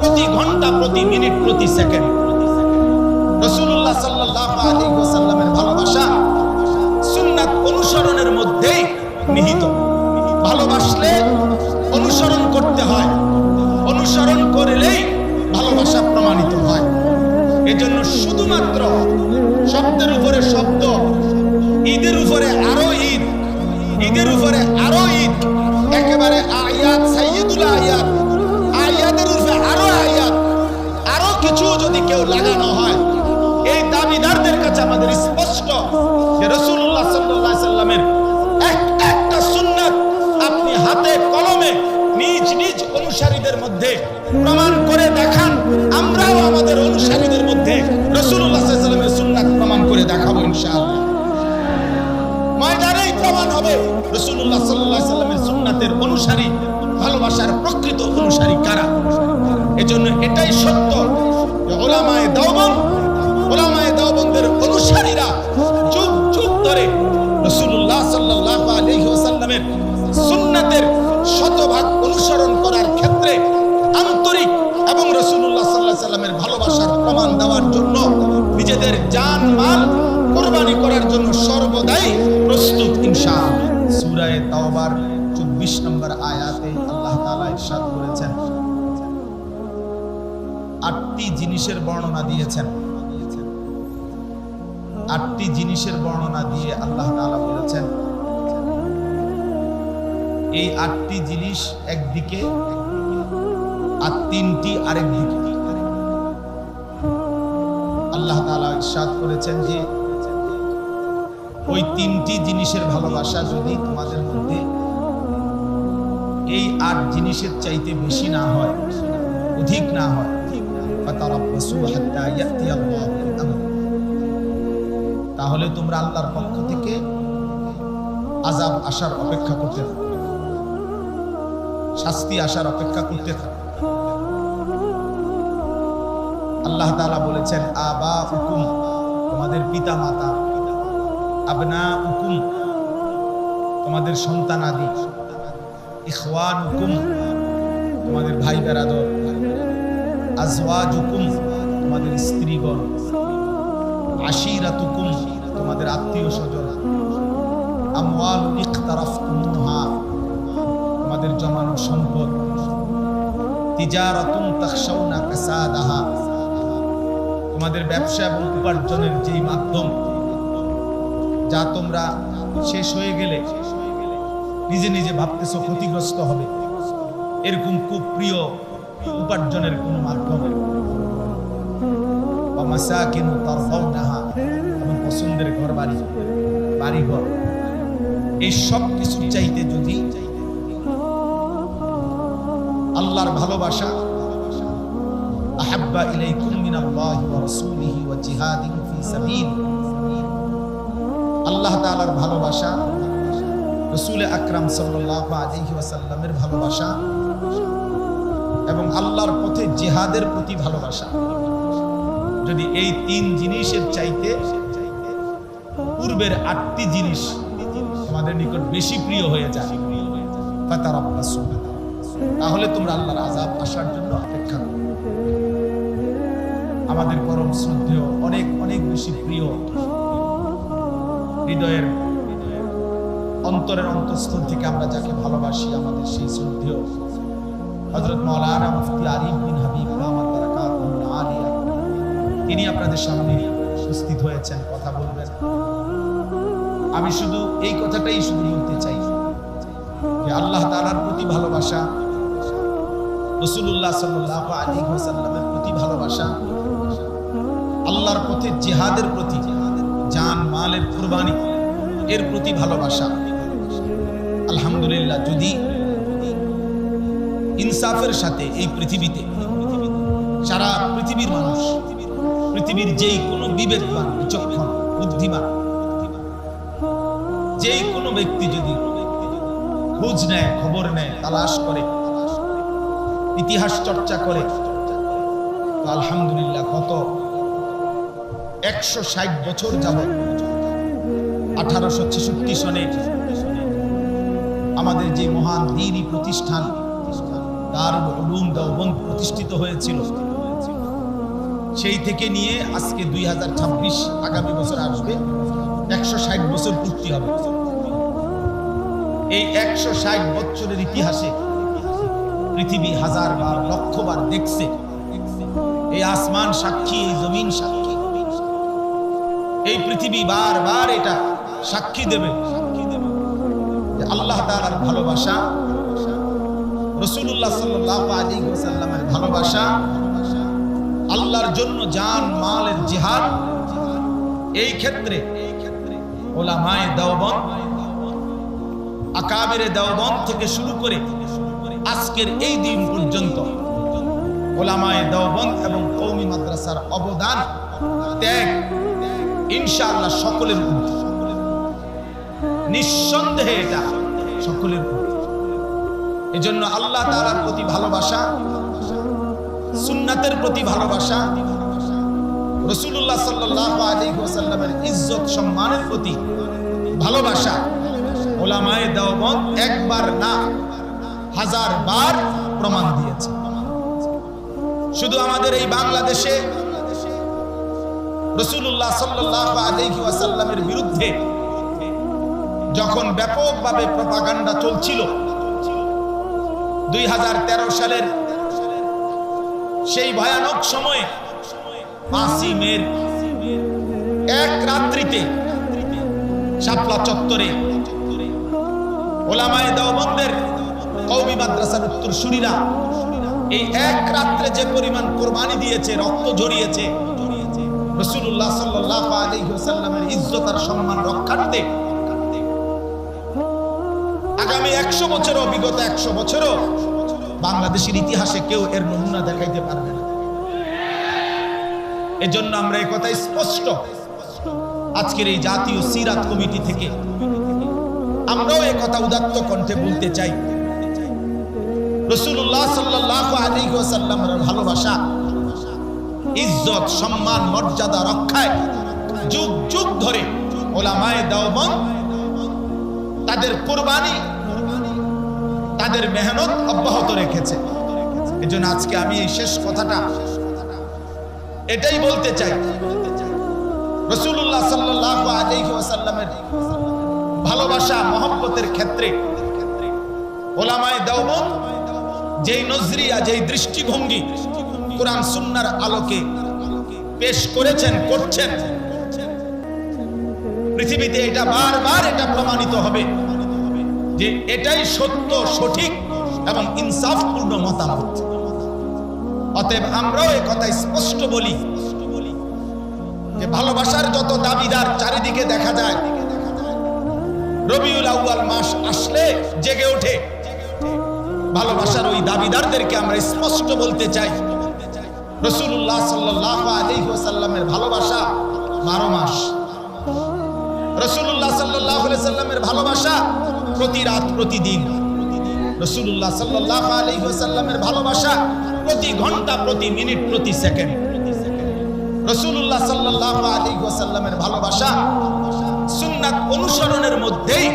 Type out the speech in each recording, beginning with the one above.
প্রতি ঘণ্টা, প্রতি মিনিট, প্রতি সেকেন্ড। রসুল্লাহ ভালোবাসা সুন্নাত অনুসরণের নিহিত। ভালোবাসলে অনুসরণ করতে হয়। অনুসরণ করলেই ভালোবাসা প্রমাণিত হয়। এজন্য শুধুমাত্র শব্দের উপরে শব্দ নিজ নিজ অনুসারীদের মধ্যে প্রমাণ করে দেখান। আমরাও আমাদের অনুসারীদের মধ্যে রসুল্লাহ সাল্লামের সুন্নাত প্রমাণ করে দেখাবো ইনশাআল্লাহ। ময়দানেই প্রমাণ হবে রসুল্লাহ সাল্লাহ সাল্লামের সুন্নাতের অনুসারী, ভালোবাসার প্রকৃত অনুসারী কারা। এজন্য এটাই সত্য ওলামায়ে দাওবন সূরায়ে তাওবার 24 নম্বর আয়াতে আল্লাহ তাআলা ইরশাদ করেছেন। আটটি জিনিসের বর্ণনা দিয়েছেন। আটটি জিনিসের বর্ণনা দিয়ে আল্লাহ তাআলা বলেছেন, এই আটটি জিনিস একদিকে আর তিনটি আরেক দিকে। আল্লাহ তাআলা ইরশাদ করেছেন যে ওই তিনটি জিনিসের ভালোবাসা যদি তোমাদের মধ্যে এই আট জিনিসের চাইতে বেশি না হয়, অধিক না হয়। তাহলে তোমরা আল্লাহর পক্ষ থেকে আজাব আসার অপেক্ষা করতে থাকো শাস্তি আসার অপেক্ষা করতে থাকো আল্লাহ তাআলা বলেছেন আবা হুকুম তোমাদের পিতা মাতা আবনা হুকুম তোমাদের সন্তান আদি ইখওয়ান হুকুম তোমাদের ভাই বেরাদর আজওয়াজ হুকুম তোমাদের স্ত্রীগণ, আশিরাতুকুম, তোমাদের আত্মীয় স্বজন আমওয়াল ইখতারাফতুমুহা, তোমাদের জমানো সম্পদ, তিজারাতুন তাখশাউনা কাসাদাহা, তোমাদের ব্যবসা এবং উপার্জনের যেই মাধ্যম যা তোমরা শেষ হয়ে গেলে নিজে নিজে ভাবতেছ ক্ষতিগ্রস্ত হবে। এরকম খুব প্রিয় উপার্জনের কোনো মাধ্যম। পছন্দের ঘর বাড়ি বাড়ি ঘর এই সব কিছু চাইতে যদি আল্লাহর ভালোবাসা আহাব্বা ইলাইকুম মিনাল্লাহি ওয়া রাসূলিহি ওয়া জিহাদিন ফি আল্লাহ তাআলার ভালোবাসা, রসুল আকরাম আলাইহি ওয়াসাল্লামের ভালোবাসা এবং আল্লাহর পথে জিহাদের প্রতি ভালোবাসা যদি এই তিন জিনিসের চাইতে পূর্বের আটটি জিনিস তোমাদের নিকট বেশি প্রিয় হয়ে যায়। তাহলে তোমরা আল্লাহর আজাব আসার জন্য অপেক্ষা করো আমাদের পরম শ্রদ্ধেয়, অনেক অনেক বেশি প্রিয় হৃদয়ের অন্তরের অন্তঃস্থল থেকে আমরা যাকে ভালোবাসি, আমাদের সেই হজরত মৌলানা মুফতি আরিফ বিন হাবিব আলিয়া তিনি আপনাদের সামনে উপস্থিত হয়েছেন, কথা বলবেন। আমি শুধু এই কথাটাই শুধু বলতে চাই যে আল্লাহ তাআলার প্রতি ভালোবাসা রসুল্লাহ সাল্লাহ আলী প্রতি ভালোবাসা, আল্লাহর পথে জিহাদের প্রতি জান মালের কুরবানি এর প্রতি ভালোবাসা। আলহামদুলিল্লাহ, যদি ইনসাফের সাথে এই পৃথিবীতে সারা পৃথিবীর মানুষ, পৃথিবীর যেই কোনো বিবেকবান, বিচক্ষণ, বুদ্ধিমান, যেই কোনো ব্যক্তি যদি খোঁজ নেয়, খবর নেয়, তালাশ করে, ইতিহাস চর্চা করে আলহামদুলিল্লাহ, কত একশো ষাট বছর যাব আঠারোশো ছেষট্টি সনে আমাদের যে মহান দিনই প্রতিষ্ঠান দারুল উলুম দেওবন্দ প্রতিষ্ঠিত হয়েছিল। সেই থেকে নিয়ে আজকে দুই হাজার ছাব্বিশ আগামী বছর আসবে, একশো ষাট বছর পূর্তি হবে। এই একশো ষাট বছরের ইতিহাসে পৃথিবী হাজার বার লক্ষ বার দেখছে। এই আসমান সাক্ষী, এই জমিন সাক্ষী। এই পৃথিবী বারবার এটা সাক্ষী দেবে। আল্লাহ তাআলার ভালোবাসা রসুল্লাহ সাল্লাহ আলী সাল্লামের ভালোবাসা, আল্লাহর জন্য জান, মালের জিহাদ, এই ক্ষেত্রে ওলামায়ে দেওবন আকাবেরে দেওবন থেকে শুরু করে আজকের এই দিন পর্যন্ত ওলামায়ে দেওবন এবং কৌমি মাদ্রাসার অবদান ত্যাগ ইনশাআল্লাহ সকলের নিঃসন্দেহে এটা সকলের এজন্য আল্লাহ তাআলার প্রতি ভালোবাসা, সুন্নাতের প্রতি ভালোবাসা রসুল্লাহ সাল্লাহ আলী ওসাল্লামের ইজ্জত, সম্মানের প্রতি ভালোবাসা ওলামায়ে দেওবন একবার না হাজার বার প্রমাণ দিয়েছে। শুধু আমাদের এই বাংলাদেশে রসুল্লাহ সাল্লাহ আলহি ওয়াসাল্লামের বিরুদ্ধে যখন ব্যাপকভাবে প্রপাগান্ডা চলছিল, দুই সালের সেই ভয়ানক সময়ে পাঁচই মের এক রাত্রিতে শাপলা চত্বরে ওলামায়ে দেওবন্দের কৌমি মাদ্রাসার উত্তর সুরিরা এই এক রাত্রে যে পরিমাণ কোরবানি দিয়েছে, রক্ত ঝরিয়েছে রসুল্লাহ সাল্লাহ আলহিহাল্লামের ইজ্জত আর সম্মান রক্ষার্থে। আগামী একশো বছরও বিগত একশো বছরও বাংলাদেশের ইতিহাসে কেউ এর নমুনা দেখাইতে পারবে না। এজন্য আমরা এই কথা স্পষ্ট আজকের এই জাতীয় সিরাত কমিটি থেকে আমরাও এই কথা উদাত্ত কণ্ঠে বলতে চাই। রসুল্লাহ সাল্লাহ আলী সাল্লামের ভালোবাসা ইজ্জত, সম্মান, মর্যাদা রক্ষায় যুগ যুগ ধরে ওলামায়ে দেওবন তাদের কোরবানি, তাদের মেহনত অব্যাহত রেখেছে। এজন্য আজকে আমি এই শেষ কথাটা এটাই বলতে চাই। রসুল্লাহ সাল্লাহ আলহিসাল্লামের ভালোবাসা, মহব্বতের ক্ষেত্রে ওলামায় দেওবন যেই নজরিয়া, যেই দৃষ্টিভঙ্গি কোরআন সুন্নার আলোকে পেশ করেছেন, করছেন। পৃথিবীতে এটা বারবার এটা প্রমাণিত হবে যে এটাই সত্য, সঠিক এবং ইনসাফপূর্ণ মতামত। অতএব আমরাও এ কথা স্পষ্ট বলি যে ভালোবাসার যত দাবিদার চারিদিকে দেখা যায়, রবিউল আউয়াল মাস আসলে জেগে ওঠে। ভালোবাসার ওই দাবিদারদেরকে আমরা স্পষ্ট বলতে চাই। রসুল্লাহ সাল্লাহ আলী ভালোবাসা বারো মাস। রসুল্লাহ সাল্লাহ ভালোবাসা প্রতি রাত প্রতিদিন। রসুল্লাহ সাল্লাহ আলী ভালোবাসা প্রতি ঘণ্টা, প্রতি মিনিট, প্রতি সেকেন্ড। রসুল্লাহ সাল্লাহ আলী ভালোবাসা সুন্নাত অনুসরণের মধ্যেই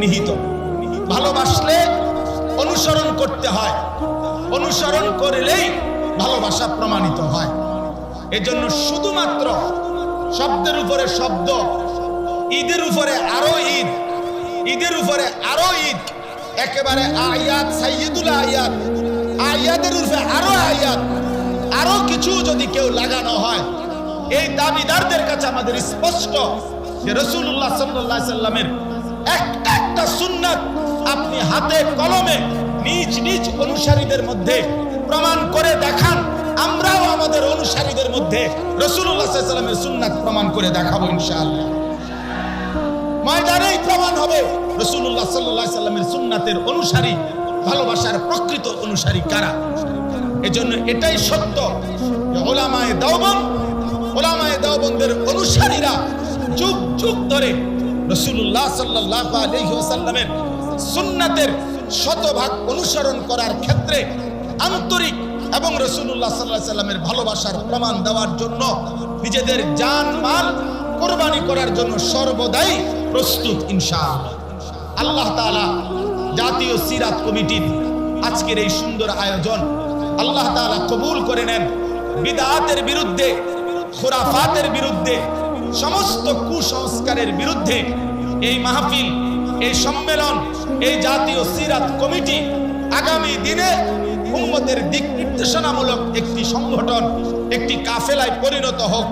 নিহিত। ভালোবাসলে অনুসরণ করতে হয়। অনুসরণ করলেই ভালোবাসা প্রমাণিত হয়। এজন্য শুধুমাত্র শব্দের উপরে শব্দ, ঈদের উপরে আরও ঈদ, ঈদের উপরে আরও ঈদ, একেবারে আয়াত সাইয়দুল আয়াত, আয়াতের উপরে আরও আয়াত, আরও কিছু যদি কেউ লাগানো হয়, এই দাবিদারদের কাছে আমাদের স্পষ্ট যে রসুল্লাহ সাল্লাহ সাল্লামের একটা একটা সুন্নাত আপনি হাতে কলমে নিজ নিজ অনুসারীদের মধ্যে প্রমাণ করে দেখান। আমরাও আমাদের অনুসারীদের মধ্যে রসুল্লাহ সাল্লামের সুন্নাত প্রমাণ করে দেখাবো ইনশাআল্লাহ। ময়দানেই প্রমাণ হবে রসুল্লাহ সাল্লাহ সাল্লামের সুন্নাতের অনুসারী, ভালোবাসার প্রকৃত অনুসারী কারা? এজন্য এটাই সত্য ওলামায়ে দাওবন ওলামায়ে দাওবনদের অনুসারীরা যুগ যুগ ধরে রসুল্লাহ সাল্লাহ আলহিহাসাল্লামের সুন্নাতের শতভাগ অনুসরণ করার ক্ষেত্রে আন্তরিক এবং রসুল্লাহ সাল্লাহ সাল্লামের ভালোবাসার প্রমাণ দেওয়ার জন্য নিজেদের যান মাল কোরবানি করার জন্য সর্বদাই প্রস্তুত, ইনশাআল্লাহ। আল্লাহ তাআলা জাতীয় সিরাত কমিটির আজকের এই সুন্দর আয়োজন আল্লাহ তাআলা কবুল করে নেন। বিদাতের বিরুদ্ধে, খোরাফাতের বিরুদ্ধে, সমস্ত কুসংস্কারের বিরুদ্ধে এই মাহফিল, এই সম্মেলন, এই জাতীয় সিরাত কমিটি আগামী দিনে উম্মতের দিক নির্দেশনামূলক একটি সংগঠন, একটি কাফেলায় পরিণত হোক।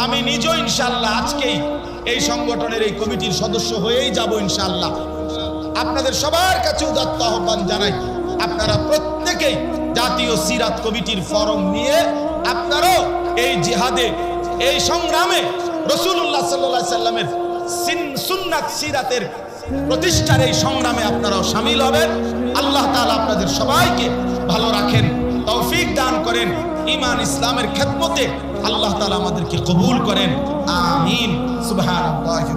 আমি নিজেও ইনশাল্লাহ আজকেই এই সংগঠনের এই কমিটির সদস্য হয়েই যাব ইনশাল্লাহ আপনাদের সবার কাছে উদাত্ত আহ্বান জানাই, আপনারা প্রত্যেকেই জাতীয় সিরাত কমিটির ফরম নিয়ে আপনারাও এই জিহাদে, এই সংগ্রামে রসুল্লাহ সাল্লাহ সাল্লামের সিন- সুন্নাত সিরাতের প্রতিষ্ঠার এই সংগ্রামে আপনারাও সামিল হবেন। আল্লাহ তাআলা আপনাদের সবাইকে ভালো রাখেন, তৌফিক দান করেন ইমান ইসলামের খেদমতে আল্লাহ তালা আমাদেরকে কবুল করেন। আমিন। সুবহানাল্লাহি